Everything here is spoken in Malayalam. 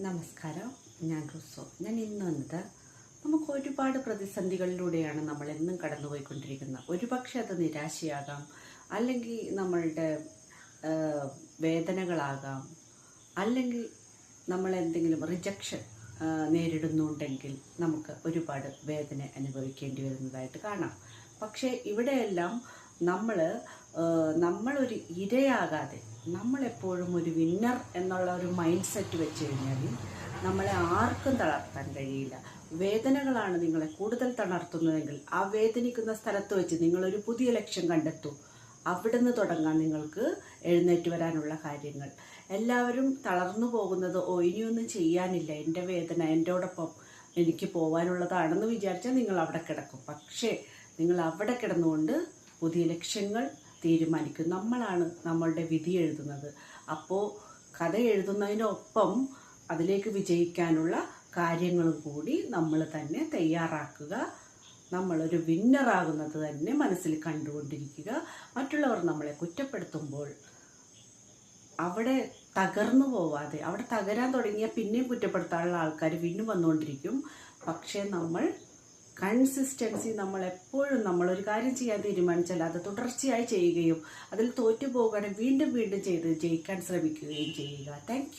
നമസ്കാരം. ഞാൻ റുസോ. ഞാൻ ഇന്ന് വന്നത് നമുക്ക് ഒരുപാട് പ്രതിസന്ധികളിലൂടെയാണ് നമ്മൾ എന്നും കടന്നുപോയിക്കൊണ്ടിരിക്കുന്നത്. ഒരുപക്ഷെ അത് നിരാശയാകാം അല്ലെങ്കിൽ നമ്മളുടെ വേദനകളാകാം അല്ലെങ്കിൽ നമ്മൾ എന്തെങ്കിലും റിജക്ഷൻ നേരിടുന്നുണ്ടെങ്കിൽ നമുക്ക് ഒരുപാട് വേദന അനുഭവിക്കേണ്ടി വരുന്നതായിട്ട് കാണാം. പക്ഷേ ഇവിടെയെല്ലാം നമ്മൾ നമ്മളൊരു ഇരയാകാതെ നമ്മളെപ്പോഴും ഒരു വിന്നർ എന്നുള്ള ഒരു മൈൻഡ് സെറ്റ് വെച്ച് കഴിഞ്ഞാൽ നമ്മളെ ആർക്കും തളർത്താൻ കഴിയില്ല. വേദനകളാണ് നിങ്ങളെ കൂടുതൽ തളർത്തുന്നതെങ്കിൽ ആ വേദനിക്കുന്ന സ്ഥലത്ത് വെച്ച് നിങ്ങളൊരു പുതിയ ലക്ഷ്യം കണ്ടെത്തൂ. അവിടുന്ന് തുടങ്ങാൻ നിങ്ങൾക്ക് എഴുന്നേറ്റ് വരാനുള്ള കാര്യങ്ങൾ. എല്ലാവരും തളർന്നു പോകുന്നത് ഓ ഇനിയൊന്നും ചെയ്യാനില്ല എന്റെ വേദന എന്റെയോടൊപ്പം എനിക്ക് പോകാനുള്ളതാണെന്ന് വിചാരിച്ചാൽ നിങ്ങൾ അവിടെ കിടക്കും. പക്ഷേ നിങ്ങൾ അവിടെ കിടന്നുകൊണ്ട് പുതിയ ലക്ഷ്യങ്ങൾ തീരുമാനിക്കും. നമ്മളാണ് നമ്മളുടെ വിധി എഴുതുന്നത്. അപ്പോൾ കഥ എഴുതുന്നതിനൊപ്പം അതിലേക്ക് വിജയിക്കാനുള്ള കാര്യങ്ങളും കൂടി നമ്മൾ തന്നെ തയ്യാറാക്കുക. നമ്മളൊരു വിന്നറാകുന്നത് തന്നെ മനസ്സിൽ കണ്ടുകൊണ്ടിരിക്കുക. മറ്റുള്ളവർ നമ്മളെ കുറ്റപ്പെടുത്തുമ്പോൾ അവിടെ തകർന്നു പോവാതെ അവിടെ തകരാൻ തുടങ്ങിയാൽ പിന്നെയും കുറ്റപ്പെടുത്താനുള്ള ആൾക്കാർ വീണ്ടും വന്നുകൊണ്ടിരിക്കും. പക്ഷേ നമ്മൾ കൺസിസ്റ്റൻസി നമ്മൾ എപ്പോഴും നമ്മൾ ഒരു കാര്യം ചെയ്യാൻ തീരുമാനിച്ചാൽ അത് തുടർച്ചയായി ചെയ്യുകയും അതിൽ തോറ്റു പോകുകയാണെങ്കിൽ വീണ്ടും വീണ്ടും ചെയ്ത് ജയിക്കാൻ ശ്രമിക്കുകയും ചെയ്യുക. താങ്ക്